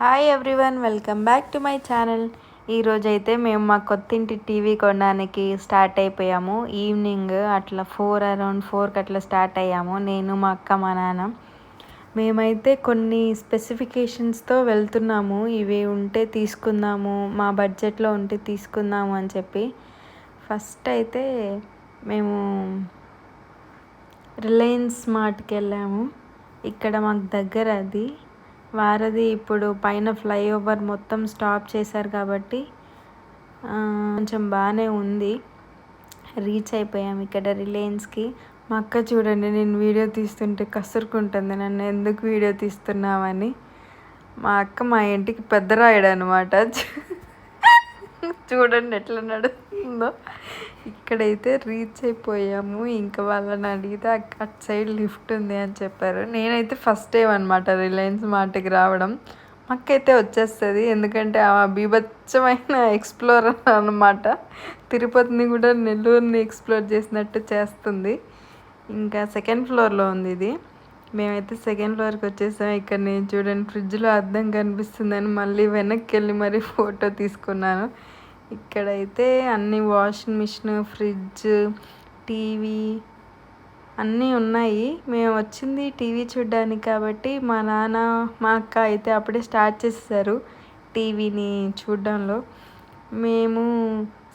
Hi everyone welcome back to my channel ఈరోజైతే మేము మా కొత్తింటి టీవీ కొనడానికి స్టార్ట్ అయిపోయాము. ఈవినింగ్ అట్లా ఫోర్ అరౌండ్ ఫోర్కి అట్లా స్టార్ట్ అయ్యాము. నేను మా అక్క మా నాన్న. మేమైతే కొన్ని స్పెసిఫికేషన్స్తో వెళ్తున్నాము. ఇవి ఉంటే తీసుకుందాము మా బడ్జెట్లో ఉంటే తీసుకుందాము అని చెప్పి. ఫస్ట్ అయితే మేము రిలయన్స్ మార్ట్కి వెళ్ళాము. ఇక్కడ మాకు దగ్గర అది వారధి ఇప్పుడు పైన ఫ్లైఓవర్ మొత్తం స్టాప్ చేశారు కాబట్టి కొంచెం బాగానే ఉంది. రీచ్ అయిపోయాం ఇక్కడ రిలయన్స్కి. మా అక్క చూడండి నేను వీడియో తీస్తుంటే కసురుకుంటుంది. నన్ను ఎందుకు వీడియో తీస్తున్నామని మా అక్క మా ఇంటికి పెద్ద రాయడు అనమాట చూడండి ఎట్లా ఉందో ఇక్కడైతే రీచ్ అయిపోయాము. ఇంకా వాళ్ళని అడిగితే అట్ సైడ్ లిఫ్ట్ ఉంది అని చెప్పారు. నేనైతే ఫస్ట్ టైం అనమాట రిలయన్స్ మార్ట్కి రావడం. మాకైతే వచ్చేస్తుంది. ఎందుకంటే ఆ బీభత్సమైన ఎక్స్ప్లోర్ అనమాట తిరుపతిని కూడా నెల్లూరుని ఎక్స్ప్లోర్ చేసినట్టు చేస్తుంది. ఇంకా సెకండ్ ఫ్లోర్లో ఉంది ఇది. మేమైతే సెకండ్ ఫ్లోర్కి వచ్చేసాం. ఇక్కడ నేను చూడండి ఫ్రిడ్జ్లో అద్దం కనిపిస్తుందని మళ్ళీ వెనక్కి వెళ్ళి మరీ ఫోటో తీసుకున్నాను. ఇక్కడైతే అన్ని వాషింగ్ మిషన్ ఫ్రిడ్జ్ టీవీ అన్నీ ఉన్నాయి. మేము వచ్చింది టీవీ చూడ్డానికి కాబట్టి మా నాన్న మా అక్క అయితే అప్పుడే స్టార్ట్ చేసేసారు టీవీని చూడడంలో. మేము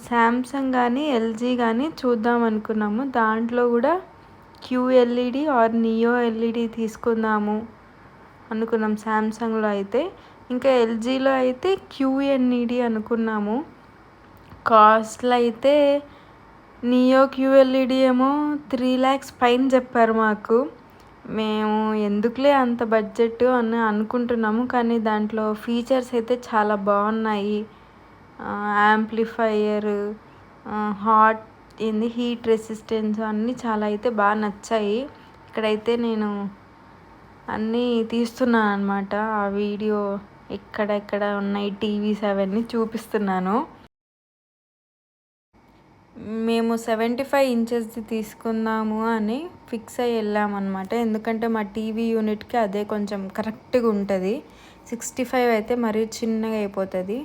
శాంసంగ్ కానీ ఎల్జీ కానీ చూద్దాం అనుకున్నాము. దాంట్లో కూడా క్యూఎల్ఈడి ఆర్ నియో ఎల్ఈడి తీసుకుందాము అనుకున్నాం శాంసంగ్లో అయితే. ఇంకా ఎల్జీలో అయితే క్యూఎన్ఈడి అనుకున్నాము. కాస్ట్లు అయితే నియో క్యూఎల్ఈడి ఏమో త్రీ ల్యాక్స్ పైన చెప్పారు మాకు. మేము ఎందుకులే అంత బడ్జెట్ అని అనుకుంటున్నాము కానీ దాంట్లో ఫీచర్స్ అయితే చాలా బాగున్నాయి. యాంప్లిఫైయర్ హాట్ ఏంది హీట్ రెసిస్టెన్స్ అన్నీ చాలా అయితే బాగా నచ్చాయి. ఇక్కడైతే నేను అన్నీ తీస్తున్నాను అనమాట ఆ వీడియో ఎక్కడెక్కడ ఉన్నాయి టీవీస్ అవన్నీ చూపిస్తున్నాను. మేము సెవెంటీ ఫైవ్ ఇంచెస్ది తీసుకుందాము అని ఫిక్స్ అయ్యి వెళ్ళామన్నమాట. ఎందుకంటే మా టీవీ యూనిట్కి అదే కొంచెం కరెక్ట్గా ఉంటుంది. సిక్స్టీ ఫైవ్ అయితే మరీ చిన్నగా అయిపోతుంది.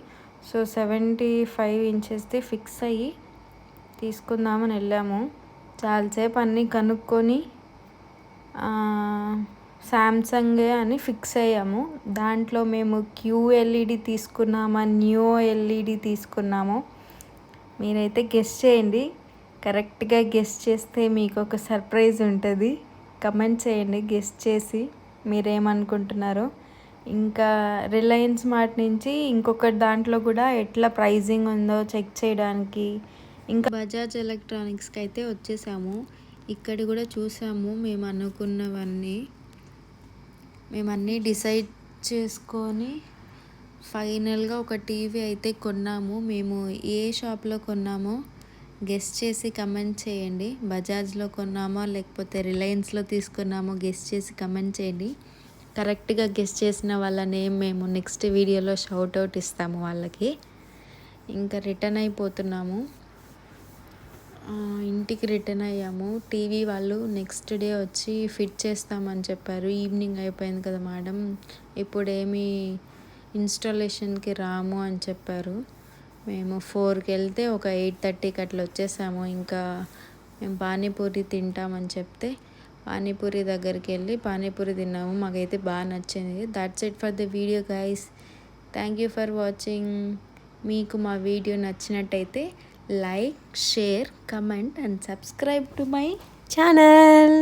సో సెవెంటీ ఫైవ్ ఇంచెస్ది ఫిక్స్ అయ్యి తీసుకుందామని వెళ్ళాము. చాలాసేపు అన్నీ కనుక్కొని శాంసంగే అని ఫిక్స్ అయ్యాము. దాంట్లో మేము క్యూఎల్ఈడి తీసుకున్నామా న్యూ ఎల్ఈడి తీసుకున్నాము మీరైతే గెస్ట్ చేయండి. కరెక్ట్గా గెస్ట్ చేస్తే మీకు ఒక సర్ప్రైజ్ ఉంటుంది. కమెంట్ చేయండి గెస్ట్ చేసి మీరేమనుకుంటున్నారో. ఇంకా రిలయన్స్ మార్ట్ నుంచి ఇంకొక దాంట్లో కూడా ఎట్లా ప్రైజింగ్ ఉందో చెక్ చేయడానికి ఇంకా బజాజ్ ఎలక్ట్రానిక్స్కి అయితే వచ్చేసాము. ఇక్కడ కూడా చూసాము మేము అనుకున్నవన్నీ. మేము అన్నీ డిసైడ్ చేసుకొని ఫైనల్గా ఒక టీవీ అయితే కొన్నాము. మేము ఏ షాప్లో కొన్నామో గెస్ట్ చేసి కమెంట్ చేయండి. బజాజ్లో కొన్నామో లేకపోతే రిలయన్స్లో తీసుకున్నామో గెస్ట్ చేసి కమెంట్ చేయండి. కరెక్ట్గా గెస్ట్ చేసిన వాళ్ళ నేమ్ మేము నెక్స్ట్ వీడియోలో షౌట్ అవుట్ ఇస్తాము వాళ్ళకి. ఇంకా రిటర్న్ అయిపోతున్నాము. ఇంటికి రిటర్న్ అయ్యాము. టీవీ వాళ్ళు నెక్స్ట్ డే వచ్చి ఫిట్ చేస్తామని చెప్పారు. ఈవినింగ్ అయిపోయింది కదా మేడం. ఇప్పుడేమీ ఇన్స్టాలేషన్కి రాము అని చెప్పారు. మేము ఫోర్కి వెళ్తే ఒక ఎయిట్ థర్టీకి అట్లా వచ్చేసాము. ఇంకా మేము పానీపూరి తింటామని చెప్తే పానీపూరి దగ్గరికి వెళ్ళి పానీపూరి తిన్నాము. మాకైతే బాగా నచ్చింది. That's it for the video guys thank you for watching మీకు మా వీడియో నచ్చినట్టయితే like share comment and subscribe to my channel.